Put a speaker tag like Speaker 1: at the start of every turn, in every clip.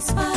Speaker 1: That's.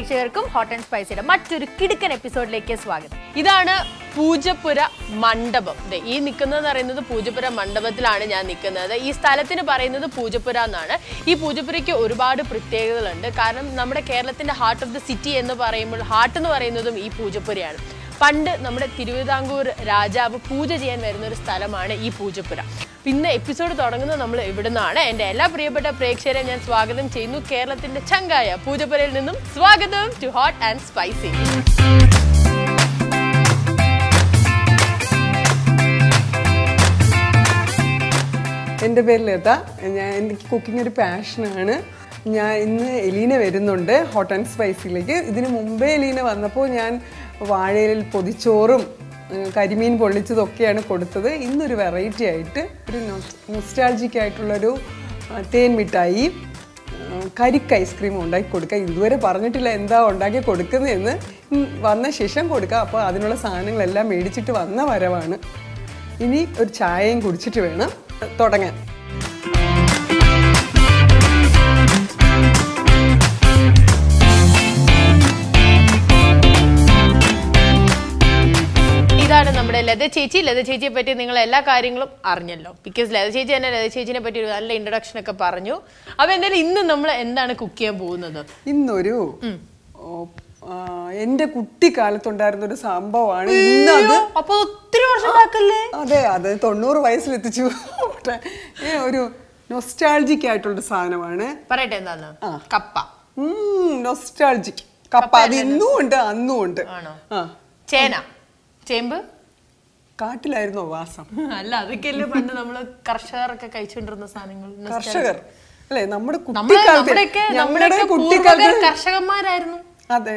Speaker 1: പ്രേക്ഷകർക്കും hot and സ്പൈസിയുടെ മറ്റൊരു കിടുക്കൻ എപ്പിസോഡിലേക്ക് സ്വാഗതം.
Speaker 2: ഇതാണ് പൂജപ്പുര മണ്ഡപം. ഈ നിൽക്കുന്നത് പറയുന്നത് പൂജപ്പുര മണ്ഡപത്തിലാണ് ഞാൻ നിൽക്കുന്നത് ഈ സ്ഥലത്തിന് പറയുന്നത് പൂജപ്പുര എന്നാണ്. ഈ പൂജപ്പുരയ്ക്ക് ഒരുപാട് പ്രത്യേകതകളുണ്ട്. കാരണം നമ്മുടെ കേരളത്തിന്റെ ഹാർട്ട് ഓഫ് ദി സിറ്റി എന്ന് പറയുമ്പോൾ ഹാർട്ട് എന്ന് പറയുന്നതും ഈ പൂജപ്പുരയാണ്. പണ്ട് നമ്മുടെ തിരുവിതാംകൂർ രാജാവ് പൂജ ചെയ്യാൻ വരുന്ന ഒരു സ്ഥലമാണ് ഈ പൂജപ്പുര. പിന്നെ എപ്പിസോഡ് തുടങ്ങുന്നത് നമ്മൾ ഇവിടുന്നാണ്. എന്റെ എല്ലാ പ്രിയപ്പെട്ട പ്രേക്ഷകരെ ഞാൻ സ്വാഗതം ചെയ്യുന്നു. കേരളത്തിന്റെ ചങ്കായ പൂജപ്പുരയിൽ നിന്നും സ്വാഗതം ടു ഹോട്ട് ആൻഡ് സ്പൈസി
Speaker 3: എന്റെ പേര് ലത. ഞാൻ എനിക്ക് കുക്കിംഗ് ഒരു പാഷനാണ് ഞാൻ ഇന്ന് എലീന വരുന്നുണ്ട്. ഹോട്ട് ആൻഡ് സ്പൈസിയിലേക്ക് ഇതിന് മുമ്പേ എലീന വന്നപ്പോൾ ഞാൻ വാഴയിലിൽ പൊതിച്ചോറും കരിമീൻ പൊള്ളിച്ചതൊക്കെയാണ് കൊടുത്തത്. ഇന്നൊരു വെറൈറ്റി ആയിട്ട് ഒരു നൊസ്റ്റാൾജിക് ആയിട്ടുള്ളൊരു തേൻ മിഠായി കരിക്ക് ഐസ്ക്രീം ഉണ്ടാക്കി കൊടുക്കുക ഇതുവരെ പറഞ്ഞിട്ടില്ല എന്താ ഉണ്ടാക്കി കൊടുക്കുന്നതെന്ന്. വന്ന ശേഷം കൊടുക്കുക അപ്പോൾ അതിനുള്ള സാധനങ്ങളെല്ലാം മേടിച്ചിട്ട് വന്ന വരവാണ്. ഇനി ഒരു ചായയും കുടിച്ചിട്ട് വേണം തുടങ്ങാൻ.
Speaker 2: ലത ചേച്ചി ലത ചേച്ചിയെ പറ്റി നിങ്ങൾ എല്ലാ കാര്യങ്ങളും അറിഞ്ഞല്ലോ. ബിക്കോസ് ലത ചേച്ചി തന്നെ ലത ചേച്ചിനെ പറ്റി ഒരു നല്ല ഇൻട്രൊഡക്ഷൻ ഒക്കെ പറഞ്ഞു. അപ്പൊ എന്തായാലും ഇന്ന് നമ്മൾ എന്താണ് കുക്ക് ചെയ്യാൻ പോകുന്നത്?
Speaker 3: ഇന്നൊരു എന്റെ കുട്ടിക്കാലത്തുണ്ടായിരുന്ന ഒരു സംഭവമാണ് ഇന്നത്.
Speaker 2: അപ്പൊ ഒത്തിരി വർഷം
Speaker 3: അതെ അത് തൊണ്ണൂറ് വയസ്സിലെത്തിച്ചു. എത്തിച്ചു ഒരു നൊസ്റ്റാൾജിക് ആയിട്ടുള്ള സാധനമാണ്.
Speaker 2: പറയട്ടെ എന്താന്ന് കപ്പ.
Speaker 3: നൊസ്റ്റാൾജിക് കപ്പ അത് ഇന്നും ഉണ്ട് അന്നും ഉണ്ട്.
Speaker 2: ചേന. ചേമ്പ്?
Speaker 3: കാട്ടിലായിരുന്നോ വാസം.
Speaker 2: അല്ല അതൊക്കെയല്ലേ പണ്ട് നമ്മൾ കർഷകരൊക്കെ കഴിച്ചുകൊണ്ടിരുന്ന സാധനങ്ങൾ.
Speaker 3: കർഷകർ. അല്ലെ നമ്മുടെ കുട്ടിക്കാലത്ത് കുട്ടിക്കാലത്ത്
Speaker 2: കർഷകന്മാരായിരുന്നു.
Speaker 3: അതെ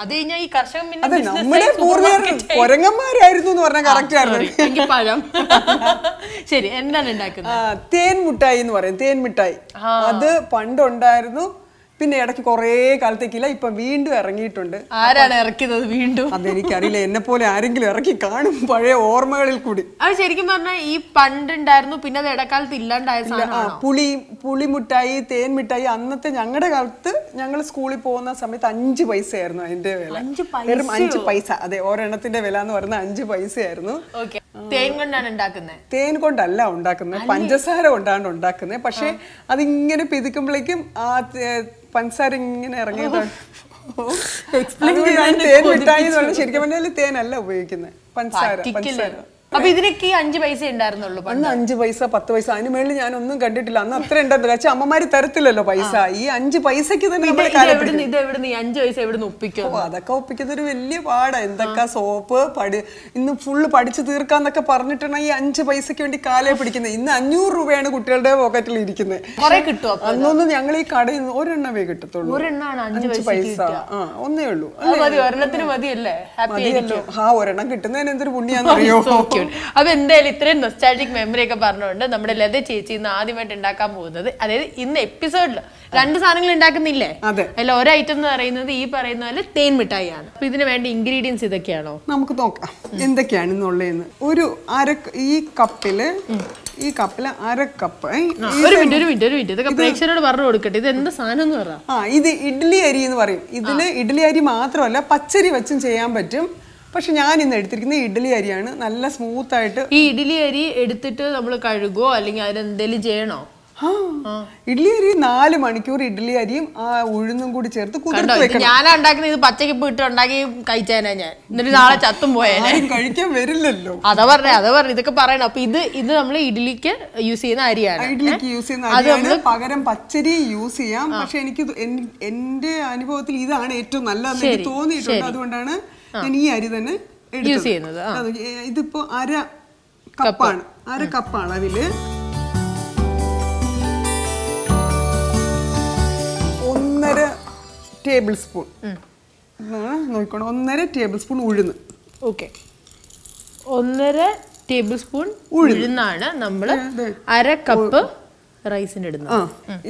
Speaker 2: അത് കഴിഞ്ഞാൽ ഈ കർഷകൻ
Speaker 3: അതെ നമ്മുടെ പൂർവികർ കൊരങ്ങന്മാരായിരുന്നു എന്ന് പറഞ്ഞാൽ കറക്റ്റ് ആയിരുന്നു.
Speaker 2: പഴം. ശരി എന്താണ് ഉണ്ടാക്കുന്നത്?
Speaker 3: തേൻ മിഠായി എന്ന് പറയും തേൻ മിഠായി അത് പണ്ടുണ്ടായിരുന്നു പിന്നെ ഇടയ്ക്ക് കുറേ കാലത്തേക്കില്ല ഇപ്പൊ വീണ്ടും ഇറങ്ങിയിട്ടുണ്ട്.
Speaker 2: ആരാണ് ഇറക്കിയത് വീണ്ടും?
Speaker 3: അതെനിക്കറിയില്ല എന്നെ പോലെ ആരെങ്കിലും ഇറക്കി കാണും പഴയ ഓർമ്മകളിൽ കൂടി.
Speaker 2: അത് ശരിക്കും പറഞ്ഞാൽ ഈ പണ്ടുണ്ടായിരുന്നു പിന്നെ അത് ഇടക്കാലത്ത് ഇല്ലാണ്ടായ
Speaker 3: പുളി പുളിമുട്ടായി തേൻ മിഠായി അന്നത്തെ ഞങ്ങളുടെ കാലത്ത് ഞങ്ങൾ സ്കൂളിൽ പോകുന്ന സമയത്ത് അഞ്ച് പൈസയായിരുന്നു അതിന്റെ വില.
Speaker 2: അഞ്ച്
Speaker 3: വെറും അഞ്ച് പൈസ അതെ ഒരെണ്ണത്തിന്റെ വില എന്ന് പറയുന്നത് അഞ്ച് പൈസയായിരുന്നു.
Speaker 2: ഓക്കെ. തേൻ കൊണ്ടാണ് ഉണ്ടാക്കുന്നത്
Speaker 3: തേൻ കൊണ്ടല്ല ഉണ്ടാക്കുന്നത് പഞ്ചസാര കൊണ്ടാണ് ഉണ്ടാക്കുന്നത് പക്ഷെ അതിങ്ങനെ പിതിക്കുമ്പോഴേക്കും ആ പഞ്ചസാര ഇങ്ങനെ ഇറങ്ങിയതാണ് തേൻ മിഠായി എന്ന് പറഞ്ഞാൽ ശരിക്കും പറഞ്ഞാൽ തേനല്ല ഉപയോഗിക്കുന്നത് പഞ്ചസാര പഞ്ചസാര.
Speaker 2: അപ്പൊ ഇതിനൊക്കെ ഈ അഞ്ച് പൈസ ഉണ്ടായിരുന്നുള്ളൂ
Speaker 3: അന്ന് അഞ്ച് പൈസ പത്ത് പൈസ അതിന് മേളിൽ ഞാൻ ഒന്നും കണ്ടിട്ടില്ല. അന്ന് അത്ര ഉണ്ടായിരുന്നു. പക്ഷെ അമ്മമാര് തരത്തില്ലല്ലോ പൈസ. ഈ അഞ്ച് പൈസക്ക് തന്നെ
Speaker 2: അഞ്ച് പൈസ എവിടുന്ന് ഒപ്പിക്കും?
Speaker 3: ഓ അതൊക്കെ ഒപ്പിക്കുന്ന ഒരു വലിയ പാടാ. എന്തൊക്കെ സോപ്പ് പടി ഇന്ന് ഫുള്ള് പഠിച്ചു തീർക്കാന്നൊക്കെ പറഞ്ഞിട്ടാണ് ഈ അഞ്ച് പൈസക്ക് വേണ്ടി കാലേ പിടിക്കുന്നത്. ഇന്ന് അഞ്ഞൂറ് രൂപയാണ് കുട്ടികളുടെ പോക്കറ്റിൽ ഇരിക്കുന്നത്.
Speaker 2: കൊറേ കിട്ടും അപ്പൊ
Speaker 3: അന്നൊന്നും ഞങ്ങൾ ഈ കടയിൽ നിന്ന് ഒരെണ്ണമേ കിട്ടത്തുള്ളൂ.
Speaker 2: അഞ്ചു പൈസ.
Speaker 3: ആ ഒന്നേ ഉള്ളൂ.
Speaker 2: മതിയല്ലോ?
Speaker 3: ആ ഒരെണ്ണം കിട്ടുന്നതിന് എന്തൊരു പുണ്യാന്നറിയോ?
Speaker 2: അപ്പൊ എന്തായാലും ഇത്രയും നൊസ്റ്റാൾജിക് മെമ്മറി ഒക്കെ പറഞ്ഞുകൊണ്ട് നമ്മുടെ ലത ചേച്ചി ഇന്ന് ആദ്യമായിട്ട് ഉണ്ടാക്കാൻ പോകുന്നത് അതായത് ഇന്ന് എപ്പിസോഡിൽ രണ്ട് സാധനങ്ങൾ ഉണ്ടാക്കുന്നില്ലേ അല്ല ഒരു ഐറ്റം എന്ന് പറയുന്നത് ഈ പറയുന്ന പോലെ തേൻ മിഠായിയാണ്. അപ്പൊ ഇതിന് വേണ്ട ഇൻഗ്രീഡിയൻസ് ഇതൊക്കെയാണോ?
Speaker 3: നമുക്ക് നോക്കാം. എന്തൊക്കെയാണ് ഇന്നുള്ളതെന്ന് ഒരു അര ഈ കപ്പിൽ ഈ കപ്പിൽ അര കപ്പ്
Speaker 2: ഒരു മിനിറ്റ് ഒരു മിനിറ്റ് ഒരു മിനിറ്റ്. ഇതൊക്കെ പ്രേക്ഷകരോട് പറഞ്ഞു കൊടുക്കട്ടെ. ഇത് എന്ത് സാധനം എന്ന് പറ.
Speaker 3: ആ ഇത് ഇഡ്ഡലി അരി എന്ന് പറയും. ഇതിൽ ഇഡ്ഡലി അരി മാത്രമല്ല പച്ചരി വെച്ചും ചെയ്യാൻ പറ്റും. പക്ഷെ ഞാൻ ഇന്ന് എടുത്തിരിക്കുന്നത് ഇഡ്ഡലി അരിയാണ് നല്ല സ്മൂത്ത് ആയിട്ട്
Speaker 2: ഈ ഇഡ്ഡലി അരി എടുത്തിട്ട് നമ്മൾ കഴുകോ? അല്ലെങ്കിൽ അതിനെന്തെങ്കിലും ചെയ്യണോ?
Speaker 3: ഇഡ്ഡലി അരി നാല് മണിക്കൂർ ഇഡ്ഡലി അരിയും ആ ഉഴുന്നും കൂടി ചേർത്ത് കുതിർത്ത് വെക്കണം.
Speaker 2: ഞാനാ ഉണ്ടാക്കുന്നത്. ഇത് പച്ചക്കിപ്പ് ഇട്ട് ഉണ്ടാക്കി കഴിച്ചാനാ ഞാൻ. എന്നിട്ട് നാളെ ചത്തും പോയേനെ.
Speaker 3: ആരും കഴിക്കാൻ വരില്ലല്ലോ.
Speaker 2: അതാ പറഞ്ഞേ അതാ പറഞ്ഞു. ഇതൊക്കെ പറയണം. അപ്പൊ ഇത് ഇത് നമ്മൾ ഇഡ്ഡലിക്ക് യൂസ് ചെയ്യുന്ന അരിയാണ്.
Speaker 3: ഇഡ്ഡലിക്ക് യൂസ് ചെയ്യുന്ന അരിയാണ്. പകരം പച്ചരി യൂസ് ചെയ്യാം. പക്ഷെ എനിക്ക് എന്റെ അനുഭവത്തിൽ ഇതാണ് ഏറ്റവും നല്ലതെന്ന് എനിക്ക് തോന്നിയിട്ടുണ്ട്. അതുകൊണ്ടാണ് ഞാൻ ഈ അരി തന്നെ യൂസ്
Speaker 2: ചെയ്യുന്നത്,
Speaker 3: ഇതിപ്പോ അര കപ്പാണ്. അര കപ്പാണ് അതിൽ. ഒന്നര ടേബിൾ സ്പൂൺ. നോക്കണം ഒന്നര ടേബിൾ സ്പൂൺ ഉഴുന്ന്.
Speaker 2: ഓക്കെ. ഒന്നര ടേബിൾ സ്പൂൺ ഉഴുന്നാണ് നമ്മൾ അര കപ്പ് റൈസിന് ഇടുന്നത്.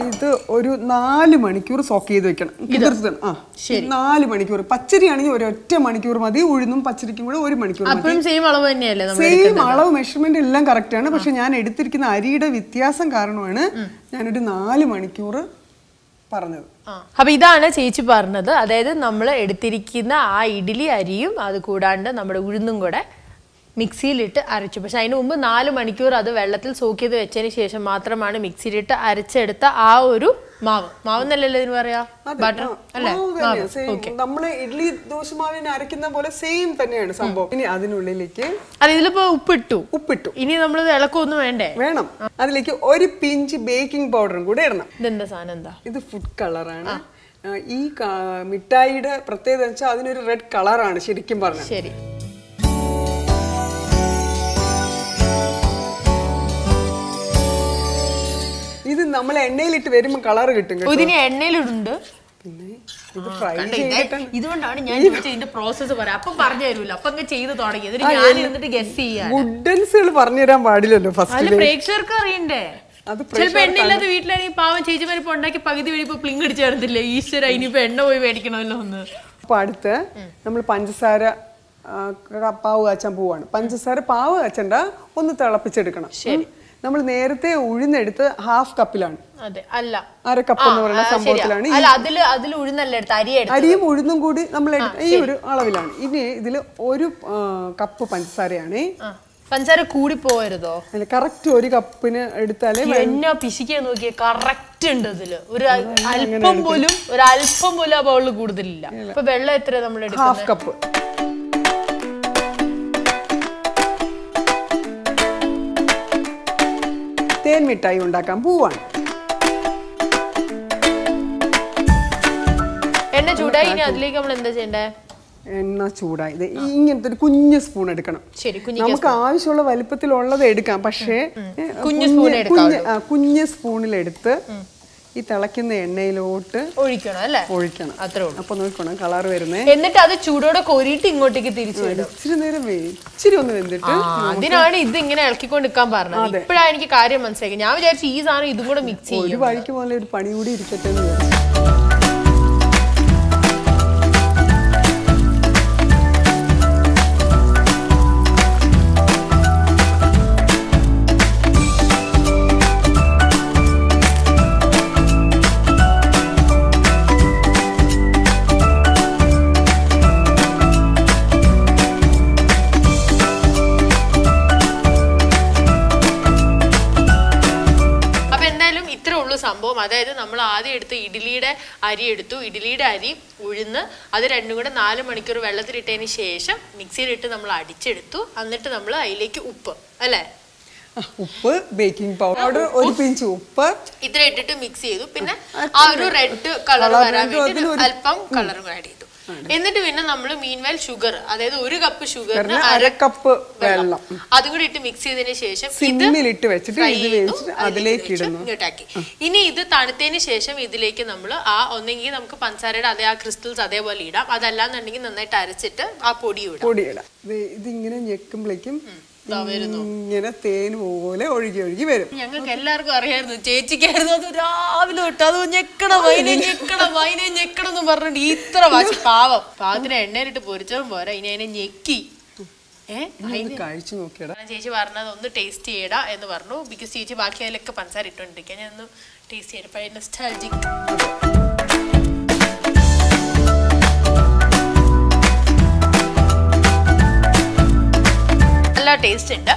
Speaker 3: ഇത് ഒരു നാല് മണിക്കൂർ സോക്ക് ചെയ്ത് വെക്കണം. ആ നാല് മണിക്കൂർ. പച്ചരി ആണെങ്കിൽ ഒരു ഒറ്റ മണിക്കൂർ മതി. ഉഴുന്നും പച്ചരിക്കും കൂടെ ഒരു മണിക്കൂർ
Speaker 2: സെയിം അളവ് തന്നെയല്ലേ
Speaker 3: സെയിം അളവ് മെഷർമെന്റ് എല്ലാം കറക്റ്റ് ആണ്. പക്ഷെ ഞാൻ എടുത്തിരിക്കുന്ന അരിയുടെ വ്യത്യാസം കാരണമാണ് ഞാനൊരു നാല് മണിക്കൂർ പറഞ്ഞത്.
Speaker 2: അപ്പൊ ഇതാണ് ചേച്ചി പറഞ്ഞത്. അതായത് നമ്മൾ എടുത്തിരിക്കുന്ന ആ ഇഡ്ഡലി അരിയും അത് കൂടാണ്ട് നമ്മുടെ ഉഴുന്നും കൂടെ മിക്സിയിലിട്ട് അരച്ചു. പക്ഷെ അതിന് മുമ്പ് നാല് മണിക്കൂർ അത് വെള്ളത്തിൽ സോക്ക് ചെയ്ത് വെച്ചതിന് ശേഷം മാത്രമാണ് മിക്സിയിലിട്ട് അരച്ചെടുത്ത ആ ഒരു മാവ്. മാവ് എന്നല്ലല്ലോ ഇതിന് പറയാ? ബട്ടർ അല്ലേ?
Speaker 3: നമ്മൾ ഇഡ്ലി ദോശ മാവിന് അരക്കുന്ന പോലെ സെയിം തന്നെയാണ് സംഭവം. ഇനി അതിനുള്ളിലേക്ക്
Speaker 2: അത് ഇതിലിപ്പോ ഉപ്പിട്ടു.
Speaker 3: ഉപ്പിട്ടു.
Speaker 2: ഇനി നമ്മൾ ഇളക്കൊന്നും വേണ്ടേ?
Speaker 3: വേണം. അതിലേക്ക് ഒരു പിഞ്ച് ബേക്കിംഗ് പൗഡറും കൂടെ ഇടണം.
Speaker 2: ഇതെന്താ സാധനം? എന്താ?
Speaker 3: ഇത് ഫുഡ് കളറാണ് ഈ മിഠായിയുടെ പ്രത്യേകത വെച്ചാൽ അതിനൊരു റെഡ് കളറാണ് ശരിക്കും പറഞ്ഞത്
Speaker 2: ശരി.
Speaker 3: നമ്മൾ എണ്ണയിലിട്ട് വരുമ്പോൾ കളർ കിട്ടും കേട്ടോ.
Speaker 2: ഇതിന് എണ്ണയിലിടുണ്ട്
Speaker 3: പിന്നെ ഇത് ഫ്രൈ
Speaker 2: കണ്ടോ,
Speaker 3: ചെയ്തിട്ടാണ്
Speaker 2: ഇതുകൊണ്ടാണ് ഞാൻ ചോദിച്ചത് ഇതിന്റെ പ്രോസസ്സ് പറയാം. അപ്പൊ പറഞ്ഞു തരൂല. അപ്പൊ അങ്ങ് ചെയ്ത് തുടങ്ങി. എന്നിട്ട് ഞാൻ ഇരുന്നിട്ട് ഗസ് ചെയ്യാൻ
Speaker 3: വുഡൻസുകൾ പറഞ്ഞുതരാൻ പാടില്ലല്ലോ ഫസ്റ്റ്
Speaker 2: പ്രേക്ഷകർക്ക് അറിയണ്ടേ?
Speaker 3: അത്
Speaker 2: ചിലപ്പോ എണ്ണ ഇല്ലാത്ത വീട്ടിലാണെങ്കിൽ പാവം ചേച്ചിമാര് ഇപ്പൊ ഉണ്ടാക്കി പകുതി വഴി ഇപ്പൊ പ്ലിങ് അടിച്ചു തരത്തില്ലേ? ഈശ്വര ഇനിയിപ്പോ എണ്ണ പോയി മേടിക്കണമല്ലോ ഒന്ന്.
Speaker 3: അപ്പൊ അടുത്ത് നമ്മൾ പഞ്ചസാര ആ, ക- പാവ് കാച്ചാൻ പോവാണ്. പഞ്ചസാര പാവ് കാച്ചണ്ട ഒന്ന് തിളപ്പിച്ചെടുക്കണം. നമ്മൾ നേരത്തെ ഉഴുന്നെടുത്ത് ഹാഫ് കപ്പിലാണ്
Speaker 2: അതെ അല്ല.
Speaker 3: അര കപ്പ് എന്ന് പറയുന്ന സംഭവത്തിലാണ്
Speaker 2: അല്ല അതിൽ അതിൽ ഉഴുന്നല്ല എടുത്ത് അരി
Speaker 3: അരിയും ഉഴുന്നും കൂടി നമ്മൾ ഈ ഒരു അളവിലാണ്. ഇനി ഇതിൽ ഒരു കപ്പ് പഞ്ചസാരയാണ്.
Speaker 2: പഞ്ചസാര കൂടി പോകരുതോ
Speaker 3: അല്ല കറക്റ്റ് ഒരു കപ്പിന് എടുത്താലേ
Speaker 2: എന്നാ പിശിക്കാൻ നോക്കിയ കറക്റ്റ് ഉണ്ട് ഇതിൽ. ഒരു അല്പം പോലും ഒരു അല്പം പോലും ആ ബൗളിൽ കൂടുതലില്ല. അപ്പൊ വെള്ളം എത്ര നമ്മൾ എടുക്കുന്നത്
Speaker 3: ഹാഫ് കപ്പ് തേൻ മിഠായി ഉണ്ടാക്കാൻ പോവാണ്.
Speaker 2: എണ്ണ ചൂടായി? ഇനി അതിലേക്ക് നമ്മൾ എന്താ ചെയ്യണ്ടേ?
Speaker 3: എണ്ണ ചൂടായി. ഇത് ഇങ്ങനത്തെ ഒരു കുഞ്ഞ് സ്പൂൺ എടുക്കണം. നമുക്ക് ആവശ്യമുള്ള വലിപ്പത്തിലുള്ളത് എടുക്കാം. പക്ഷേ
Speaker 2: കുഞ്ഞ്
Speaker 3: സ്പൂണിലെടുത്ത് ഈ തിളയ്ക്കുന്ന എണ്ണയിലോട്ട്
Speaker 2: ഒഴിക്കണം അല്ലേ?
Speaker 3: ഒഴിക്കണം.
Speaker 2: അത്രേ ഉള്ളൂ.
Speaker 3: അപ്പൊ നോക്കണം കളർ വരുന്നേ.
Speaker 2: എന്നിട്ട് അത് ചൂടോടെ കോരിയിട്ട് ഇങ്ങോട്ടേക്ക് തിരിച്ചു
Speaker 3: ഇച്ചിരി നേരം ഇച്ചിരി ഒന്ന് വെന്തിട്ട്
Speaker 2: അതിനാണ് ഇത് ഇങ്ങനെ ഇളക്കിക്കൊണ്ട് നിൽക്കാൻ പറഞ്ഞത്. ഇപ്പഴാണ് എനിക്ക് കാര്യം മനസ്സിലാക്കി ഞാൻ വിചാരിച്ചു ഈ സാധനം ഇതും കൂടെ മിക്സ് ചെയ്യും
Speaker 3: ഒരു വഴിക്ക് പോലെ ഒരു പണി കൂടി ഇരിക്കട്ടെ എന്ന്
Speaker 2: സംഭവം. അതായത് നമ്മൾ ആദ്യം എടുത്ത് ഇഡ്ഡലിയുടെ അരി എടുത്തു. ഇഡ്ഡലിയുടെ അരി ഉഴുന്ന് അത് രണ്ടും കൂടെ നാല് മണിക്കൂർ വെള്ളത്തിലിട്ടതിന് ശേഷം മിക്സിയിലിട്ട് നമ്മൾ അടിച്ചെടുത്തു. എന്നിട്ട് നമ്മൾ അതിലേക്ക് ഉപ്പ് അല്ലേ?
Speaker 3: ഉപ്പ് ബേക്കിംഗ് പൗഡർ ഒരു പിഞ്ച് ഉപ്പ്.
Speaker 2: ഇത്ര ഇട്ടിട്ട് മിക്സ് ചെയ്തു. പിന്നെ ആ ഒരു റെഡ് കളർ വരാൻ വേണ്ടി അല്പം കളറും ആഡ് ചെയ്തു. എന്നിട്ട് പിന്നെ നമ്മൾ മീൻവെൽ ഷുഗർ അതായത് ഒരു കപ്പ് ഷുഗറിന്
Speaker 3: അര കപ്പ് വെള്ളം.
Speaker 2: അതും കൂടി ഇട്ട് മിക്സ് ചെയ്തതിന് ശേഷം
Speaker 3: ഇട്ട് വെച്ചിട്ട് അതിലേക്ക്
Speaker 2: ഇങ്ങോട്ടാക്കി ഇനി ഇത് തണുത്തതിന് ശേഷം ഇതിലേക്ക് നമ്മൾ ആ ഒന്നെങ്കിൽ നമുക്ക് പഞ്ചസാരയുടെ അതേ ആ ക്രിസ്റ്റൽസ് അതേപോലെ ഇടാം. അതല്ലാന്നുണ്ടെങ്കിൽ നന്നായിട്ട് അരച്ചിട്ട് ആ പൊടി ഇടാം.
Speaker 3: പൊടി ഇത് ഇതിങ്ങനെ ഞെക്കുമ്പോഴേക്കും ഇങ്ങനെ തേൻ പോലെ ഒഴുകി ഒഴുകി വരും.
Speaker 2: ഞങ്ങൾക്ക് എല്ലാവർക്കും അറിയായിരുന്നു. ചേച്ചിക്കായിരുന്നു അത് രാവിലെ തൊട്ട്. അത് ഞെക്കണം വൈനെ ഞെക്കണം വൈനെ ഞെക്കണം എന്ന് പറഞ്ഞിട്ട് ഇത്ര വാശി. പാവം. പാവത്തിന് എണ്ണയിലിട്ട് പൊരിച്ചതും പോരാ. ഇനി അതിനെ ഞെക്കി.
Speaker 3: കഴിച്ചു നോക്കിയടാ.
Speaker 2: ചേച്ചി പറഞ്ഞത് ഒന്ന് ടേസ്റ്റ് ചെയ്യടാ എന്ന് പറഞ്ഞു. ബിക്കോസ് ചേച്ചി ബാക്കി അതിലൊക്കെ പഞ്ചസാര ഇട്ടുകൊണ്ടിരിക്കുക ഞാൻ ഒന്ന് ടേസ്റ്റ് ചെയ്യണം പഴയ നൊസ്റ്റാൾജിക് നല്ല ടേസ്റ്റ് ഉണ്ട്.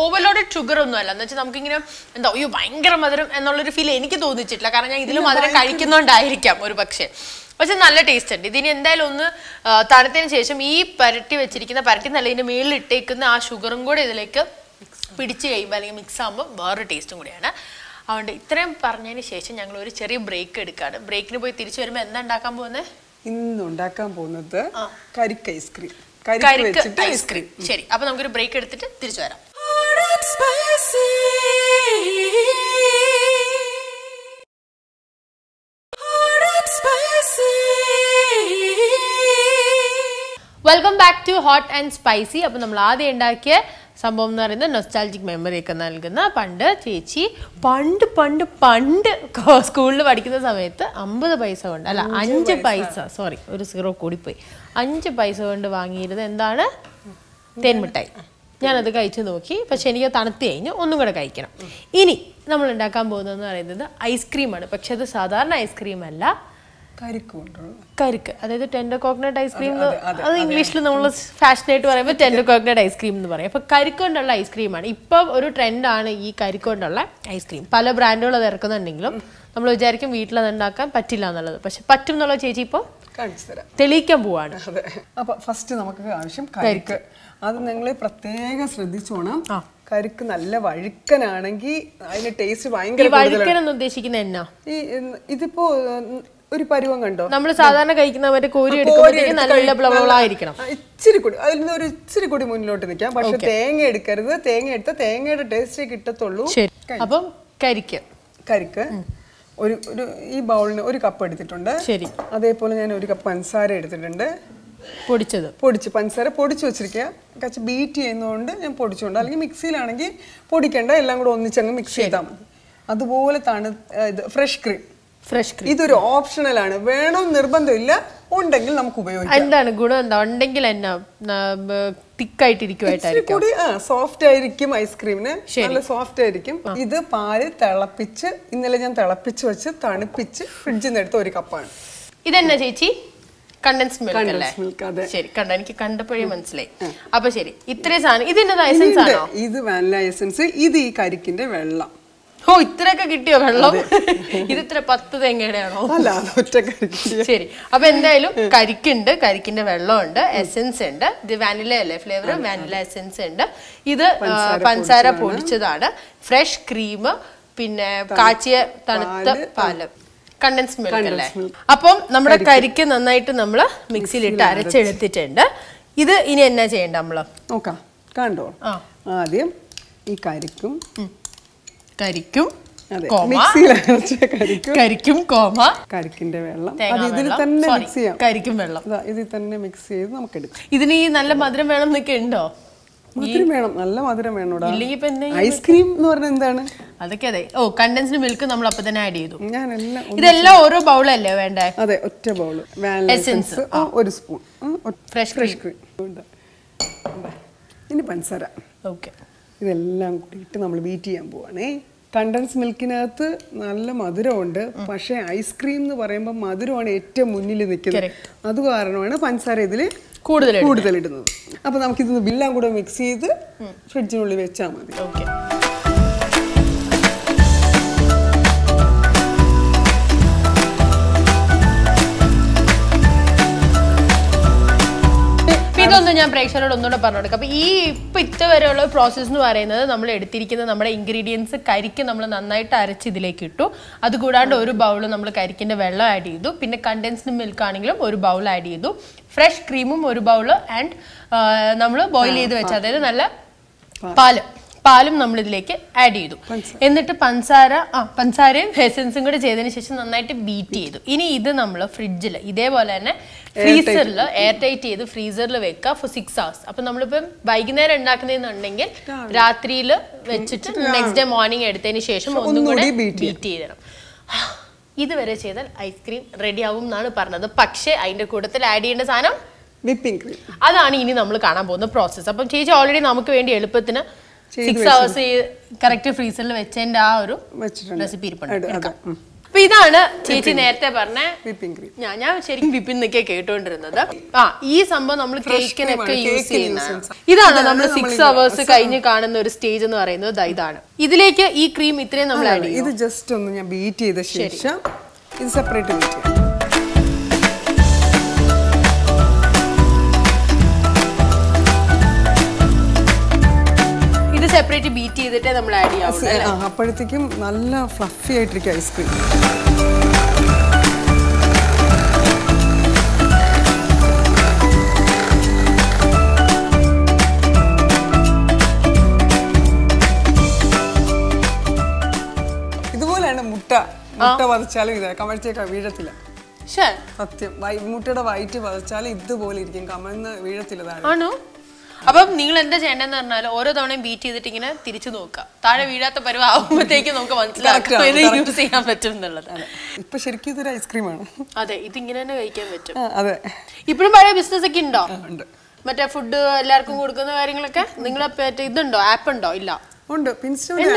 Speaker 2: ഓവർലോഡഡ് ഷുഗർ ഒന്നും അല്ല എന്ന് വെച്ചാൽ നമുക്കിങ്ങനെ എന്താ അയ്യോ ഭയങ്കര മധുരം എന്നുള്ളൊരു ഫീൽ എനിക്ക് തോന്നിച്ചിട്ടില്ല. കാരണം ഞാൻ ഇതിൽ മധുരം കഴിക്കുന്നോണ്ടായിരിക്കാം ഒരു പക്ഷേ പക്ഷെ നല്ല ടേസ്റ്റ് ഉണ്ട്. ഇതിന് എന്തായാലും ഒന്ന് തണുത്തതിന് ശേഷം ഈ പരട്ടി വെച്ചിരിക്കുന്ന പരട്ടി നല്ല ഇതിന്റെ മേളിൽ ഇട്ടേക്കുന്ന ആ ഷുഗറും കൂടെ ഇതിലേക്ക് പിടിച്ച് കഴിയുമ്പോൾ അല്ലെങ്കിൽ മിക്സ് ആകുമ്പോൾ വേറൊരു ടേസ്റ്റും കൂടിയാണ്. അതുകൊണ്ട് ഇത്രയും പറഞ്ഞതിന് ശേഷം ഞങ്ങൾ ഒരു ചെറിയ ബ്രേക്ക് എടുക്കാണ്. ബ്രേക്കിന് പോയി തിരിച്ചു വരുമ്പോൾ എന്താ ഉണ്ടാക്കാൻ പോകുന്നത്
Speaker 3: ഇന്ന് ഉണ്ടാക്കാൻ പോകുന്നത് കരിക്ക് ഐസ്ക്രീം. കരിക്ക്
Speaker 2: ഐസ്ക്രീം. ശരി അപ്പൊ നമുക്കൊരു ബ്രേക്ക് എടുത്തിട്ട് തിരിച്ചു വരാം. Welcome back to hot and spicy അപ്പൊ നമ്മൾ ആദ്യം ഉണ്ടാക്കിയ സംഭവം എന്ന് പറയുന്നത് നൊസ്റ്റാൾജിക് മെമ്മറി ഒക്കെ നൽകുന്ന പണ്ട് ചേച്ചി പണ്ട് പണ്ട് പണ്ട് സ്കൂളിൽ പഠിക്കുന്ന സമയത്ത് അമ്പത് പൈസ കൊണ്ട് അല്ല അഞ്ച് പൈസ. സോറി ഒരു സീറോ കൂടി പോയി അഞ്ച് പൈസ കൊണ്ട് വാങ്ങിയിരുന്നത് എന്താണ്? തേൻമിഠായി. ഞാനത് കഴിച്ചു നോക്കി പക്ഷെ എനിക്ക് തണുത്ത് കഴിഞ്ഞ് ഒന്നും കൂടെ കഴിക്കണം. ഇനി നമ്മൾ ഉണ്ടാക്കാൻ പോകുന്നതെന്ന് പറയുന്നത് ഐസ്ക്രീമാണ്. പക്ഷെ അത് സാധാരണ ഐസ്ക്രീം അല്ല
Speaker 3: കരിക്ക്.
Speaker 2: അതായത് ടെൻഡർ കോക്കനട്ട് ഐസ്ക്രീം അത് ഇംഗ്ലീഷിൽ നമ്മൾ ഫാഷനായിട്ട് പറയുമ്പോൾ ടെൻഡർ കോക്കനട്ട് ഐസ്ക്രീം എന്ന് പറയും. അപ്പൊ കരിക്ക് കൊണ്ടുള്ള ഐസ്ക്രീമാണ് ഇപ്പം ഒരു ട്രെൻഡാണ് ഈ കരിക്ക് കൊണ്ടുള്ള ഐസ്ക്രീം പല ബ്രാൻഡുകൾ അത് ഇറക്കുന്നുണ്ടെങ്കിലും നമ്മൾ വിചാരിക്കും വീട്ടിൽ അത് ഉണ്ടാക്കാൻ പറ്റില്ല എന്നുള്ളത്. പക്ഷെ പറ്റും എന്നുള്ള ചേച്ചി ഇപ്പോൾ
Speaker 3: തരാം
Speaker 2: തെളിയിക്കാൻ പോവാണ്.
Speaker 3: അതെ. ഫസ്റ്റ് നമുക്ക് ആവശ്യം കരിക്ക്. അത് നിങ്ങൾ പ്രത്യേകം ശ്രദ്ധിച്ചോണം. കരിക്ക് നല്ല വഴുക്കനാണെങ്കിൽ അതിന് ടേസ്റ്റ് ഭയങ്കര.
Speaker 2: ഉദ്ദേശിക്കുന്ന എന്നാ?
Speaker 3: ഈ ഇതിപ്പോ ഒരു പരുവം കണ്ടോ?
Speaker 2: നമ്മൾ സാധാരണ കഴിക്കുന്ന മറ്റേ കോരി എടുക്കുമ്പോഴത്തേക്ക് നല്ല ബ്ലബിളായിരിക്കണം
Speaker 3: ഇച്ചിരി കൂടി. അതിൽ നിന്ന് ഒരു ഇച്ചിരി കൂടി മുന്നോട്ട് നിൽക്കാം. പക്ഷെ തേങ്ങ എടുക്കരുത്. തേങ്ങ എടുത്ത തേങ്ങയുടെ ടേസ്റ്റ് കിട്ടത്തുള്ളൂ.
Speaker 2: അപ്പം കരിക്ക്.
Speaker 3: കരിക്ക്. ഒരു ഒരു ഈ ബൗളിന് ഒരു കപ്പ് എടുത്തിട്ടുണ്ട്.
Speaker 2: ശരി.
Speaker 3: അതേപോലെ ഞാൻ ഒരു കപ്പ് പഞ്ചസാര എടുത്തിട്ടുണ്ട്.
Speaker 2: പൊടിച്ചത്.
Speaker 3: പൊടിച്ച് പഞ്ചസാര പൊടിച്ച് വെച്ചിരിക്കുക. കച്ച് ബീറ്റ് ചെയ്യുന്നതുകൊണ്ട് ഞാൻ പൊടിച്ചുകൊണ്ട് അല്ലെങ്കിൽ മിക്സിയിലാണെങ്കിൽ പൊടിക്കേണ്ട. എല്ലാം കൂടെ ഒന്നിച്ചങ്ങ് മിക്സ് ചെയ്താൽ മതി. അതുപോലെ തണു ഇത് ഫ്രഷ് ക്രീം
Speaker 2: ഫ്രഷ് ക്രീം
Speaker 3: ഇതൊരു ആണ്. വേണം നിർബന്ധമില്ല ഉണ്ടെങ്കിൽ നമുക്ക് ഉപയോഗിക്കാം.
Speaker 2: എന്താണ് ഗുണം എന്താ? ഉണ്ടെങ്കിൽ എന്നാ തിക്കായിട്ടിരിക്കുമായിട്ടായിരിക്കും
Speaker 3: ആയിട്ടിരിക്കും കൂടി ആ സോഫ്റ്റ് ആയിരിക്കും ഐസ്ക്രീമിന്. നല്ല സോഫ്റ്റ് ആയിരിക്കും. ഇത് പാൽ തിളപ്പിച്ച് ഇന്നലെ ഞാൻ തിളപ്പിച്ച് വെച്ച് തണുപ്പിച്ച് ഫ്രിഡ്ജിൽ നിന്ന് എടുത്ത ഒരു കപ്പാണ്.
Speaker 2: ഇതെന്നാ ചേച്ചി? കണ്ടൻസ് മിൽക്ക് അല്ലേ. ശരി കണ്ട എനിക്ക് കണ്ടപ്പോഴേ മനസ്സിലായി. അപ്പൊ ശരി ഇത്രയും സാധനം ഇതിന്റെ എസൻസ് ആണോ?
Speaker 3: ഇത് വാനില എസൻസ് ഇത് ഈ കരിക്കിന്റെ വെള്ളം.
Speaker 2: ഓ ഇത്രയൊക്കെ കിട്ടിയോ വെള്ളം? ഇത് ഇത്ര പത്ത് തേങ്ങയുടെ ആണോ
Speaker 3: അല്ല ഒറ്റ
Speaker 2: ശരി. അപ്പൊ എന്തായാലും കരിക്കുണ്ട് കരിക്കിന്റെ വെള്ളമുണ്ട് എസെൻസ് ഉണ്ട്. ഇത് വാനില അല്ലേ ഫ്ലേവർ വാനില എസെൻസ് ഉണ്ട്. ഇത് പഞ്ചസാര പൊടിച്ചതാണ്. ഫ്രഷ് ക്രീം പിന്നെ കാച്ചിയ തണുത്ത പാൽ കണ്ടൻസ് മിൽക്ക് അല്ലേ? അപ്പം നമ്മുടെ കരിക്ക്. നന്നായിട്ട് നമ്മൾ മിക്സിയിലിട്ട് അരച്ചെടുത്തിട്ടുണ്ട്. ഇത് ഇനി എന്നാ ചെയ്യണ്ട നമ്മൾ?
Speaker 3: നോക്കാം. കണ്ടോ? ആദ്യം ഈ കരിക്കും
Speaker 2: കരിക്കും
Speaker 3: കരിക്കും.
Speaker 2: കോമ
Speaker 3: കരിക്കിന്റെ വെള്ളം. അത് ഇതിൽ തന്നെ മിക്സ് ചെയ്യാം.
Speaker 2: കരിക്കും വെള്ളം.
Speaker 3: ഇതിൽ തന്നെ മിക്സ് ചെയ്ത് നമുക്ക് എടുക്കാം
Speaker 2: ഇതിന് ഈ നല്ല മധുരം വേണം എന്നൊക്കെ ഉണ്ടോ?
Speaker 3: മധുരം വേണം നല്ല മധുരം
Speaker 2: ഇപ്പൊ
Speaker 3: ഐസ്ക്രീം എന്ന് പറഞ്ഞാൽ എന്താണ്?
Speaker 2: അതൊക്കെ അതെ. ഓ കണ്ടൻസ്ഡ് മിൽക്ക് നമ്മൾ അപ്പൊ തന്നെ ആഡ് ചെയ്തു. ഇതെല്ലാം ഓരോ ബൗളല്ലേ വേണ്ടേ?
Speaker 3: അതെ ഒറ്റ
Speaker 2: ബൗൾ
Speaker 3: എസൻസ് ഒരു സ്പൂൺ
Speaker 2: ഫ്രഷ്
Speaker 3: ഫ്രഷ് ക്രീം ഇനി പഞ്ചസാര.
Speaker 2: ഓക്കെ
Speaker 3: ഇതെല്ലാം കൂടിയിട്ട് നമ്മൾ ബീറ്റ് ചെയ്യാൻ പോവാണേ. കണ്ടൻസ് മിൽക്കിനകത്ത് നല്ല മധുരമുണ്ട്. പക്ഷേ ഐസ്ക്രീം എന്ന് പറയുമ്പോൾ മധുരമാണ് ഏറ്റവും മുന്നിൽ നിൽക്കുന്നത്. അത് കാരണമാണ് പഞ്ചസാര ഇതിൽ
Speaker 2: കൂടുതൽ
Speaker 3: കൂടുതൽ ഇടുന്നത്. അപ്പോൾ നമുക്കിത് എല്ലാം കൂടെ മിക്സ് ചെയ്ത് ഫ്രിഡ്ജിനുള്ളിൽ വെച്ചാൽ മതി.
Speaker 2: ഓക്കെ ഞാൻ പ്രേക്ഷകരോട് ഒന്നുകൂടെ പറഞ്ഞു കൊടുക്കാം അപ്പൊ ഈ ഇപ്പൊ ഇതുവരെയുള്ള പ്രോസസ്സ് എന്ന് പറയുന്നത് നമ്മൾ എടുത്തിരിക്കുന്ന നമ്മുടെ ഇൻഗ്രീഡിയൻസ് കരിക്ക് നമ്മൾ നന്നായിട്ട് അരച്ച് ഇതിലേക്ക് ഇട്ടു. അതുകൂടാണ്ട് ഒരു ബൗൾ നമ്മൾ കരിക്കിന്റെ വെള്ളം ആഡ് ചെയ്തു. പിന്നെ കണ്ടൻസ്ഡ് മിൽക്ക് ആണെങ്കിലും ഒരു ബൗൾ ആഡ് ചെയ്തു. ഫ്രഷ് ക്രീമും ഒരു ബൗൾ ആൻഡ് നമ്മൾ ബോയിൽ ചെയ്ത് വെച്ച. അതായത് നല്ല പാൽ. പാലും നമ്മൾ ഇതിലേക്ക് ആഡ് ചെയ്തു എന്നിട്ട് പഞ്ചസാര ആ പഞ്ചസാരയും ഹെസൻസും കൂടെ ചെയ്തതിന് ശേഷം നന്നായിട്ട് ബീറ്റ് ചെയ്തു. ഇനി ഇത് നമ്മൾ ഫ്രിഡ്ജിൽ ഇതേപോലെ തന്നെ ഫ്രീസറിൽ എയർ ടൈറ്റ് ചെയ്ത് ഫ്രീസറിൽ വെക്കുക ഫോർ സിക്സ് അവേഴ്സ് അപ്പൊ നമ്മളിപ്പം വൈകുന്നേരം ഉണ്ടാക്കുന്നതെന്നുണ്ടെങ്കിൽ രാത്രിയിൽ വെച്ചിട്ട് നെക്സ്റ്റ് ഡേ മോർണിംഗ് എടുത്തതിന് ശേഷം ഒന്നും കൂടെ ബീറ്റ് ചെയ്തണം ഇതുവരെ ചെയ്താൽ ഐസ്ക്രീം റെഡി ആവും എന്നാണ് പറഞ്ഞത്. പക്ഷേ അതിന്റെ കൂട്ടത്തിൽ ആഡ് ചെയ്യേണ്ട സാധനം
Speaker 3: വിപ്പിംഗ് ക്രീം.
Speaker 2: അതാണ് ഇനി നമ്മൾ കാണാൻ പോകുന്ന പ്രോസസ്സ് അപ്പം ചേച്ചി ഓൾറെഡി നമുക്ക് വേണ്ടി എളുപ്പത്തിന് സിക്സ് അവേഴ്സ് കറക്റ്റ് ഫ്രീസറിൽ വെച്ചതിന്റെ ആ ഒരു റെസിപ്പി ഇരിപ്പുണ്ട്. അപ്പൊ ഇതാണ് ചേച്ചി നേരത്തെ പറഞ്ഞ ഞാൻ ഞാൻ ശരിക്കും വിപ്പിൻ നിന്നൊക്കെ കേട്ടോണ്ടിരുന്നത്. ആ ഈ സംഭവം നമ്മൾ കേക്കിനൊക്കെ യൂസ് ചെയ്യുന്ന ഇതാണ് നമ്മൾ സിക്സ് അവേഴ്സ് കഴിഞ്ഞ് കാണുന്ന ഒരു സ്റ്റേജ് എന്ന് പറയുന്നത്. ഇതാണ്. ഇതിലേക്ക് ഈ ക്രീം ഇത്രയും നമ്മൾ ആഡ് ചെയ്യും.
Speaker 3: ഇത് ജസ്റ്റ് ഒന്ന് ഞാൻ ബീറ്റ് ചെയ്ത ശേഷം ഇത് സെപ്പറേറ്റ് ബീറ്റ് ചെയ്യാം.
Speaker 2: സെപ്പറേറ്റ് ബീറ്റ് ചെയ്തിട്ടേ നമ്മൾ ആഡ്
Speaker 3: ചെയ്യാം അപ്പോഴത്തേക്കും നല്ല ഫ്ലഫി ആയിട്ടിരിക്കും ഐസ്ക്രീം മുട്ട. പതിച്ചാലും ഇതാ കമഴ്ത്തേക്കാ വീഴത്തില്ല. സത്യം. മുട്ടയുടെ വയറ്റ് പതിച്ചാലും ഇതുപോലെ ഇരിക്കും. കമഴ്ന്ന് വീഴത്തില്ല
Speaker 2: ആണോ? അപ്പം നിങ്ങൾ എന്താ ചെയ്യേണ്ടതെന്ന് പറഞ്ഞാൽ ഓരോ തവണയും ബീറ്റ് ചെയ്തിട്ട് ഇങ്ങനെ തിരിച്ചു നോക്കുക. താഴെ വീഴാത്ത പരുവ ആവുമ്പോഴത്തേക്ക് നമുക്ക് മനസ്സിലാക്കാം ഇത്. യൂസ് ചെയ്യാൻ പറ്റും എന്നുള്ളതാണ്
Speaker 3: ഇപ്പൊ ശരിക്കും ഇതൊരു ഐസ്ക്രീമാണ്
Speaker 2: അതെ ഇതിങ്ങനെ തന്നെ കഴിക്കാൻ പറ്റും.
Speaker 3: അതെ.
Speaker 2: ഇപ്പോഴും പഴയ ബിസിനസ് ഒക്കെ ഉണ്ടോ? മറ്റേ ഫുഡ് എല്ലാവർക്കും കൊടുക്കുന്ന കാര്യങ്ങളൊക്കെ നിങ്ങളെ ഇതുണ്ടോ? ആപ്പ് ഉണ്ടോ? ഇല്ല.
Speaker 3: ഉണ്ട്.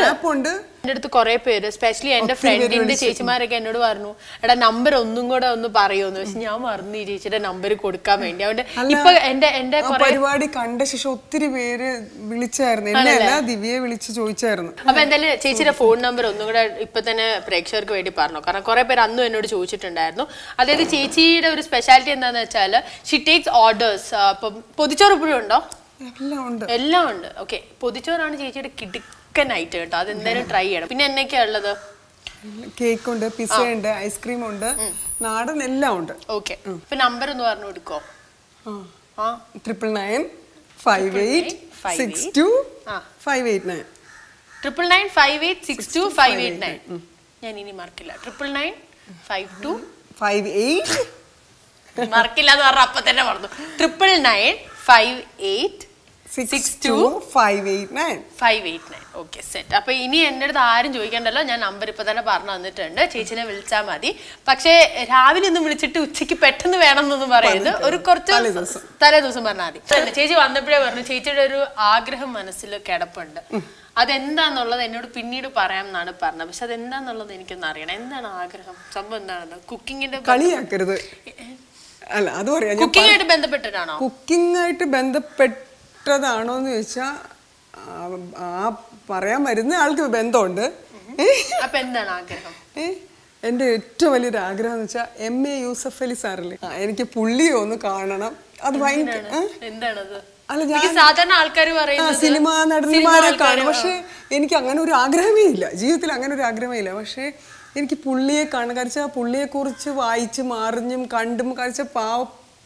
Speaker 3: ആപ്പ് ഉണ്ട്.
Speaker 2: എന്റെ അടുത്ത് കുറെ പേര് സ്പെഷ്യലി എന്റെ ഫ്രണ്ടിന്റെ ചേച്ചിമാരൊക്കെ എന്നോട് പറഞ്ഞു എടാ നമ്പർ ഒന്നും കൂടെ ഒന്ന് പറയുമെന്ന്. പക്ഷെ ഞാൻ മറന്നു ഈ ചേച്ചിയുടെ നമ്പർ കൊടുക്കാൻ വേണ്ടി. അതുകൊണ്ട് ഇപ്പൊ എന്റെ എന്റെ
Speaker 3: പരിപാടി കണ്ട ശേഷം ഒത്തിരി പേര് വിളിച്ചായിരുന്നു. എന്നെ ദിവ്യയെ വിളിച്ച് ചോദിച്ചായിരുന്നു.
Speaker 2: അപ്പൊ എന്തായാലും ചേച്ചിയുടെ ഫോൺ നമ്പർ ഒന്നും കൂടെ ഇപ്പൊ തന്നെ പ്രേക്ഷകർക്ക് വേണ്ടി പറഞ്ഞു? കാരണം കുറെ പേര് അന്നും എന്നോട് ചോദിച്ചിട്ടുണ്ടായിരുന്നു. അതായത് ചേച്ചിയുടെ ഒരു സ്പെഷ്യാലിറ്റി എന്താന്ന് വെച്ചാൽ ഷി ടേക്സ് ഓർഡേഴ്സ് അപ്പം പൊതിച്ചോറ് ഇപ്പോഴും ഉണ്ടോ?
Speaker 3: എല്ലാം ഉണ്ട്
Speaker 2: എല്ലാം ഉണ്ട് ഓക്കെ പൊതിച്ചോറാണ് ചേച്ചിയുടെ കിടുക്കൻ ഐറ്റം കേട്ടോ. അത് എന്തായാലും ട്രൈ ചെയ്യണം. പിന്നെ എന്നൊക്കെയാ ഉള്ളത്?
Speaker 3: കേക്ക് ഉണ്ട് പിസ്സ ഉണ്ട് ഐസ്ക്രീം ഉണ്ട് നാടൻ എല്ലാം ഉണ്ട്
Speaker 2: ഓക്കെ ഇപ്പൊ നമ്പർ ഒന്ന് പറഞ്ഞു കൊടുക്കോ
Speaker 3: triple nine five eight six two. Five eight nine
Speaker 2: triple nine five eight six two five eight nine ഞാൻ ഇനി മറക്കില്ല triple nine five two
Speaker 3: five eight
Speaker 2: മറക്കില്ല എന്ന് പറഞ്ഞ അപ്പൊ തന്നെ പറഞ്ഞു triple nine five eight
Speaker 3: six two five eight nine
Speaker 2: five eight nine okay set അപ്പൊ ഇനി എന്റെ അടുത്ത് ആരും ചോദിക്കണ്ടല്ലോ? ഞാൻ നമ്പർ ഇപ്പൊ തന്നെ പറഞ്ഞു തന്നിട്ടുണ്ട്. ചേച്ചിനെ വിളിച്ചാൽ മതി. പക്ഷേ രാവിലെ ഒന്നും വിളിച്ചിട്ട് ഉച്ചയ്ക്ക് പെട്ടെന്ന് വേണം എന്നൊന്നും പറയരുത് ഒരു കുറച്ച്
Speaker 3: തലേ ദിവസം.
Speaker 2: പറഞ്ഞാൽ മതി. ചേച്ചി വന്നപ്പോഴേ പറഞ്ഞു ചേച്ചിയുടെ ഒരു ആഗ്രഹം മനസ്സിൽ കിടപ്പുണ്ട്. അതെന്താന്നുള്ളത് എന്നോട് പിന്നീട് പറയാം എന്നാണ് പറഞ്ഞത്. പക്ഷെ അതെന്താന്നുള്ളത് എനിക്കൊന്ന് അറിയണം. എന്താണ് ആഗ്രഹം? സംഭവം എന്താണെന്ന് കുക്കിങ്ങിന്റെ
Speaker 3: കളിയാക്കരുത്. അല്ല അത് പറയാം.
Speaker 2: കുക്കിംഗ് ആയിട്ട് ബന്ധപ്പെട്ടിട്ടാണോ
Speaker 3: കുക്കിംഗ് ആയിട്ട് ബന്ധപ്പെട്ടതാണോ എന്ന് ചോദിച്ചാൽ ആ പറയാൻ വരുന്ന ആൾക്ക് ബന്ധമുണ്ട്?
Speaker 2: അപ്പൊ എന്താണ് ആഗ്രഹം?
Speaker 3: എന്റെ ഏറ്റവും വലിയൊരു ആഗ്രഹം എന്ന് വെച്ചാൽ എം എ യൂസഫ് അലി സാറില്ലേ എനിക്ക് പുള്ളിയെ ഒന്ന് കാണണം. അത് ഭയങ്കര അല്ല ഞാൻ
Speaker 2: സാധാരണ ആൾക്കാർ പറയുന്നത്
Speaker 3: സിനിമ നടന്മാരെ കാണും. പക്ഷെ എനിക്ക് അങ്ങനെ ഒരു ആഗ്രഹമേ ഇല്ല. ജീവിതത്തിൽ അങ്ങനെ ഒരു ആഗ്രഹമേ ഇല്ല. പക്ഷേ എനിക്ക് പുള്ളിയെ കാണാൻ കാരണം പുള്ളിയെ കുറിച്ച് വായിച്ചും അറിഞ്ഞും കണ്ടും കഴിച്ച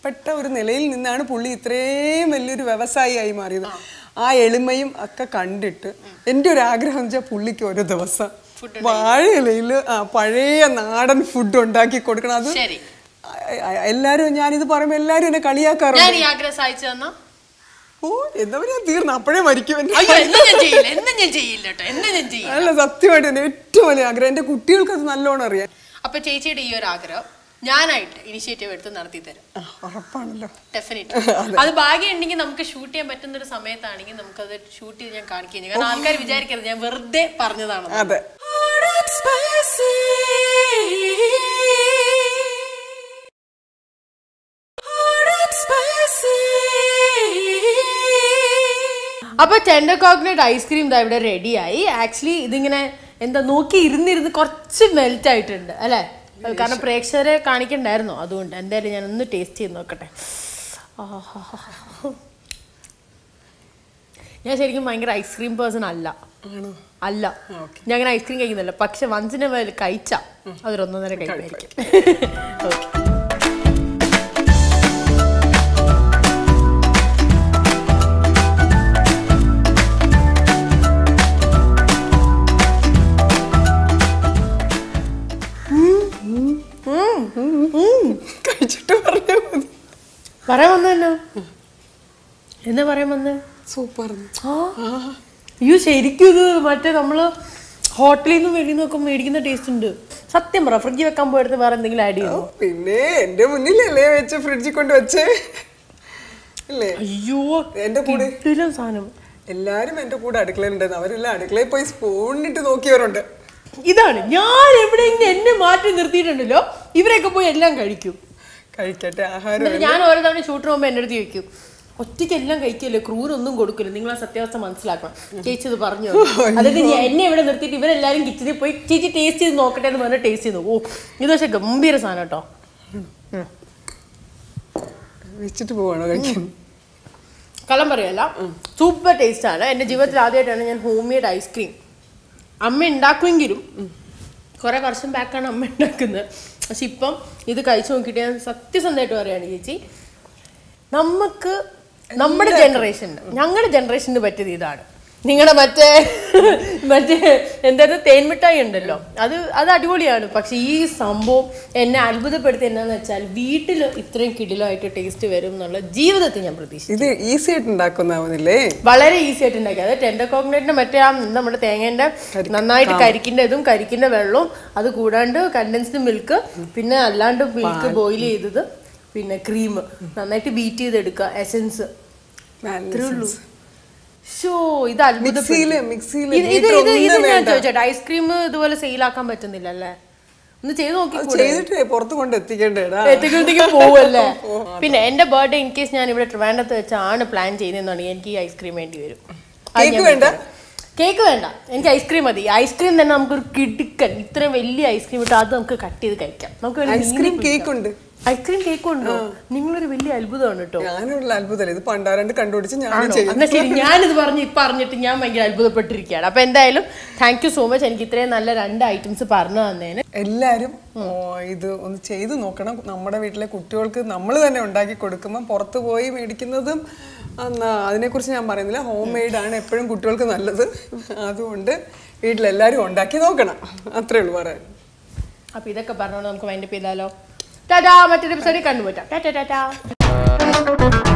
Speaker 3: പാവപ്പെട്ട ഒരു നിലയിൽ നിന്നാണ് പുള്ളി ഇത്രയും വലിയൊരു വ്യവസായിയായി മാറിയത്. ആ എളിമയും ഒക്കെ കണ്ടിട്ട് എന്റെ ഒരു ആഗ്രഹം എന്ന് വെച്ചാൽ പുള്ളിക്ക് ഒരു ദിവസം വാഴയിലയിൽ ആ പഴയ നാടൻ ഫുഡ് ഉണ്ടാക്കി കൊടുക്കണം. അത് എല്ലാരും ഞാനിത് പറയുമ്പോൾ എല്ലാരും എന്നെ കളിയാക്കാറുണ്ട്.
Speaker 2: ഞാൻ
Speaker 3: ഓ എന്താ പറയാ തീർന്നു. അപ്പോഴേ മരിക്കും
Speaker 2: ഞാൻ ഞാൻ ഞാൻ
Speaker 3: അല്ല സത്യമായിട്ട് ഏറ്റവും വലിയ ആഗ്രഹം. എന്റെ കുട്ടികൾക്ക് അത് നല്ലോണം അറിയാം.
Speaker 2: അപ്പൊ ചേച്ചിയുടെ ഈ ഒരു ആഗ്രഹം ഞാനായിട്ട് ഇനിഷ്യേറ്റീവ് എടുത്ത് നടത്തി തരും.
Speaker 3: ഉറപ്പാണല്ലോ.
Speaker 2: ഡെഫിനറ്റ് അത്. ഭാഗ്യം ഉണ്ടെങ്കിൽ നമുക്ക് ഷൂട്ട് ചെയ്യാൻ പറ്റുന്ന ഒരു സമയത്താണെങ്കിൽ നമുക്ക് അത് ഷൂട്ട് ചെയ്ത് ഞാൻ കാണിക്കുകയും ചെയ്യും. കാരണം ആൾക്കാർ വിചാരിക്കരുത് ഞാൻ വെറുതെ പറഞ്ഞതാണ്
Speaker 3: അതെ.
Speaker 2: അപ്പൊ ടെൻഡർ കോക്കനട്ട് ഐസ്ക്രീം ഇതാ ഇവിടെ റെഡിയായി ആക്ച്വലി ഇതിങ്ങനെ എന്താ നോക്കി ഇരുന്നിരുന്ന് കുറച്ച് മെൽറ്റ് ആയിട്ടുണ്ട് അല്ലേ? കാരണം പ്രേക്ഷകരെ കാണിക്കണ്ടായിരുന്നു. അതുകൊണ്ട് എന്തായാലും ഞാൻ ഒന്ന് ടേസ്റ്റ് ചെയ്ത് നോക്കട്ടെ. ഞാൻ ശരിക്കും ഭയങ്കര ഐസ്ക്രീം പേഴ്സൺ അല്ല. അല്ല. ഞാൻ അങ്ങനെ ഐസ്ക്രീം കഴിക്കുന്നില്ല. പക്ഷെ വൺസിനെ കഴിച്ച. അതൊരൊന്നൊന്നര കഴിക്കുമായിരിക്കും ഓക്കെ പറയാൻ വന്നല്ലോ എന്താ പറയാൻ വന്നേ?
Speaker 3: സൂപ്പർ
Speaker 2: അയ്യോ ശരിക്കും ഇത് മറ്റേ നമ്മൾ ഹോട്ടലിൽ നിന്ന് വെളിയിൽ നിന്നൊക്കെ മേടിക്കുന്ന ടേസ്റ്റ് ഉണ്ട്. സത്യം പറ ഫ്രിഡ്ജ് വെക്കാൻ പോയെടുത്ത് വേറെ എന്തെങ്കിലും ആഡ് ചെയ്യോ
Speaker 3: പിന്നെ എന്റെ മുന്നിലല്ലേ വെച്ച് ഫ്രിഡ്ജിൽ കൊണ്ട് വെച്ചേ?
Speaker 2: അയ്യോ
Speaker 3: എന്റെ കൂടെ
Speaker 2: സാധനം.
Speaker 3: എല്ലാരും എന്റെ കൂടെ അടുക്കളയിലുണ്ടായിരുന്നു. അവരെല്ലാം അടുക്കളയിൽ പോയി സ്പൂണിട്ട് നോക്കിയവരുണ്ട്.
Speaker 2: ഇതാണ് ഞാൻ എവിടെയെങ്കിലും എന്നെ മാറ്റി നിർത്തിയിട്ടുണ്ടല്ലോ. ഇവരൊക്കെ പോയി എല്ലാം കഴിക്കും.
Speaker 3: കഴിക്കട്ടെ ആഹാരം
Speaker 2: ഞാൻ ഓരോ തവണ ഷൂട്ട് പോകുമ്പോൾ എന്റെ അടുത്ത് ചോദിക്കും ഒറ്റയ്ക്ക് എല്ലാം കഴിക്കല്ലേ? ക്രൂരൊന്നും കൊടുക്കില്ല നിങ്ങൾ ആ സത്യാവസ്ഥ മനസ്സിലാക്കണം. ചേച്ചി ഇത് പറഞ്ഞു അതായത് എന്നെ ഇവിടെ നിർത്തിയിട്ട് ഇവരെല്ലാരും കിച്ചണിൽ പോയി ചേച്ചി ടേസ്റ്റ് ചെയ്ത് നോക്കട്ടെ എന്ന് പറഞ്ഞാൽ ടേസ്റ്റ് ചെയ്തു. ഓ ഇത് പക്ഷെ ഗംഭീര സാധനം കേട്ടോ.
Speaker 3: വെച്ചിട്ട് പോവാണോ കഴിക്കാൻ?
Speaker 2: കളം പറയല്ല. സൂപ്പർ ടേസ്റ്റ് ആണ്. എന്റെ ജീവിതത്തിൽ ആദ്യമായിട്ടാണ് ഞാൻ ഹോം മെയ്ഡ് ഐസ്ക്രീം അമ്മ ഉണ്ടാക്കുമെങ്കിലും കുറെ വർഷം ബാക്കാണ് അമ്മ ഉണ്ടാക്കുന്നത്. പക്ഷെ ഇപ്പം ഇത് കഴിച്ചു നോക്കിയിട്ട് ഞാൻ സത്യസന്ധമായിട്ട് പറയുകയാണ് ചേച്ചി. നമുക്ക് നമ്മുടെ ജനറേഷന് ഞങ്ങളുടെ ജനറേഷന് പറ്റിയത് ഇതാണ്. നിങ്ങളുടെ മറ്റേ മറ്റേ എന്തായാലും തേൻമിഠായി ഉണ്ടല്ലോ അത് അത് അടിപൊളിയാണ്. പക്ഷെ ഈ സംഭവം എന്നെ അത്ഭുതപ്പെടുത്തി എന്നാന്ന് വെച്ചാൽ വീട്ടിൽ ഇത്രയും കിടിലമായിട്ട് ടേസ്റ്റ് വരും എന്നുള്ള ജീവിതത്തിൽ ഞാൻ പ്രതീക്ഷിച്ചു.
Speaker 3: ഇത് ഈസി ആയിട്ട് ഉണ്ടാക്കുന്നാവുന്നില്ലേ
Speaker 2: വളരെ ഈസി ആയിട്ട് ഉണ്ടാക്കി. അതായത് ടെൻഡർ കോക്കനട്ടിന്റെ മറ്റേ ആ നമ്മുടെ തേങ്ങേന്റെ നന്നായിട്ട് കരിക്കിന്റെ ഇതും കരിക്കിന്റെ വെള്ളവും അത് കൂടാണ്ട് കണ്ടൻസ്ഡ് മിൽക്ക് പിന്നെ അല്ലാണ്ട് മിൽക്ക് ബോയിൽ ചെയ്തത് പിന്നെ ക്രീം നന്നായിട്ട് ബീറ്റ് ചെയ്തെടുക്കുക. എസെൻസ്
Speaker 3: അത്രേ sense.
Speaker 2: ഷോ ഇത് അത്ഭുതപ്പെടുത്തി.
Speaker 3: മിക്സിയിൽ മിക്സിയിൽ
Speaker 2: ഇത് ഇത് ഇത് ഇത് ഞാൻ. ചോദിച്ചോട്ടെ? ഐസ്ക്രീം ഇതുപോലെ സെയിലാക്കാൻ പറ്റുന്നില്ല അല്ലേ ഒന്ന് ചെയ്ത് നോക്കി
Speaker 3: പുറത്ത് കൊണ്ട്
Speaker 2: പോവല്ലേ? പിന്നെ എന്റെ ബർത്ത്ഡേ ഇൻ കേസ് ഞാൻ ഇവിടെ ട്രിവാൻഡത്ത് വെച്ചാണ് പ്ലാൻ ചെയ്യുന്നതെന്നുണ്ടെങ്കിൽ എനിക്ക് ഈ ഐസ്ക്രീം വേണ്ടി വരും.
Speaker 3: വേണ്ട?
Speaker 2: കേക്ക് വേണ്ട. എനിക്ക് ഐസ്ക്രീം മതി. ഐസ്ക്രീം തന്നെ നമുക്കൊരു കിടുക്കൻ ഇത്രയും വലിയ ഐസ്ക്രീം ഇട്ട് അത് നമുക്ക് കട്ട് ചെയ്ത് കഴിക്കാം. നമുക്ക്
Speaker 3: ഐസ്ക്രീം കേക്ക് ഉണ്ട്.
Speaker 2: ഐസ്ക്രീം കേക്ക് ഉണ്ടോ നിങ്ങളൊരു വലിയ അത്ഭുതമാണ് കേട്ടോ.
Speaker 3: ഞാനുള്ള അത്ഭുതമല്ല ഇത് പണ്ടാരണ്ട് കണ്ടുപിടിച്ച് ഞാൻ
Speaker 2: ശരി ഞാനിത് പറഞ്ഞ് ഇപ്പൊ അറിഞ്ഞിട്ട് ഞാൻ ഭയങ്കര അത്ഭുതപ്പെട്ടിരിക്കുകയാണ്. അപ്പൊ എന്തായാലും താങ്ക് യു സോ മച്ച് എനിക്ക് ഇത്രയും നല്ല രണ്ട് ഐറ്റംസ് പറഞ്ഞു തന്നതിന്.
Speaker 3: എല്ലാരും ഇത് ഒന്ന് ചെയ്ത് നോക്കണം. നമ്മുടെ വീട്ടിലെ കുട്ടികൾക്ക് നമ്മൾ തന്നെ ഉണ്ടാക്കി കൊടുക്കുമ്പോൾ പുറത്ത് പോയി മേടിക്കുന്നതും അതിനെക്കുറിച്ച് ഞാൻ പറയുന്നില്ല. ഹോം മെയ്ഡ് ആണ് എപ്പോഴും കുട്ടികൾക്ക് നല്ലത്. അതുകൊണ്ട് വീട്ടിലെല്ലാവരും ഉണ്ടാക്കി നോക്കണം. അത്രേ ഉള്ളൂ പറയാൻ.
Speaker 2: അപ്പൊ ഇതൊക്കെ പറഞ്ഞോണ്ട് നമുക്ക് വൈൻഡപ്പ് ചെയ്താലോ? ടാറ്റാ മറ്റൊരു എപ്പിസോഡിൽ കണ്ടുപോറ്റാം ടാറ്റാ ടാറ്റാ